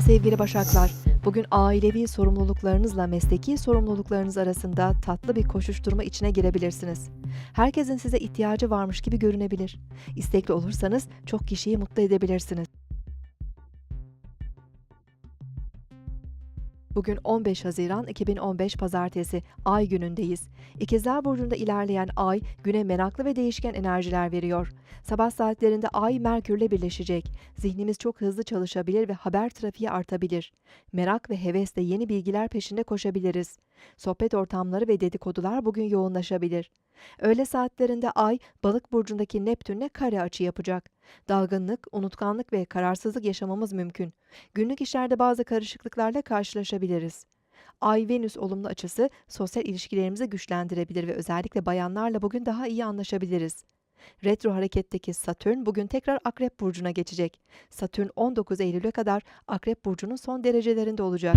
Sevgili Başaklar. Bugün ailevi sorumluluklarınızla mesleki sorumluluklarınız arasında tatlı bir koşuşturma içine girebilirsiniz. Herkesin size ihtiyacı varmış gibi görünebilir. İstekli olursanız çok kişiyi mutlu edebilirsiniz. Bugün 15 Haziran 2015 Pazartesi, Ay günündeyiz. İkizler Burcu'nda ilerleyen Ay, güne meraklı ve değişken enerjiler veriyor. Sabah saatlerinde Ay, Merkür'le birleşecek. Zihnimiz çok hızlı çalışabilir ve haber trafiği artabilir. Merak ve hevesle yeni bilgiler peşinde koşabiliriz. Sohbet ortamları ve dedikodular bugün yoğunlaşabilir. Öğle saatlerinde Ay, Balık Burcu'ndaki Neptün'le kare açı yapacak. Dalgınlık, unutkanlık ve kararsızlık yaşamamız mümkün. Günlük işlerde bazı karışıklıklarla karşılaşabiliriz. Ay-Venüs olumlu açısı sosyal ilişkilerimizi güçlendirebilir ve özellikle bayanlarla bugün daha iyi anlaşabiliriz. Retro hareketteki Satürn bugün tekrar Akrep Burcu'na geçecek. Satürn 19 Eylül'e kadar Akrep Burcu'nun son derecelerinde olacak.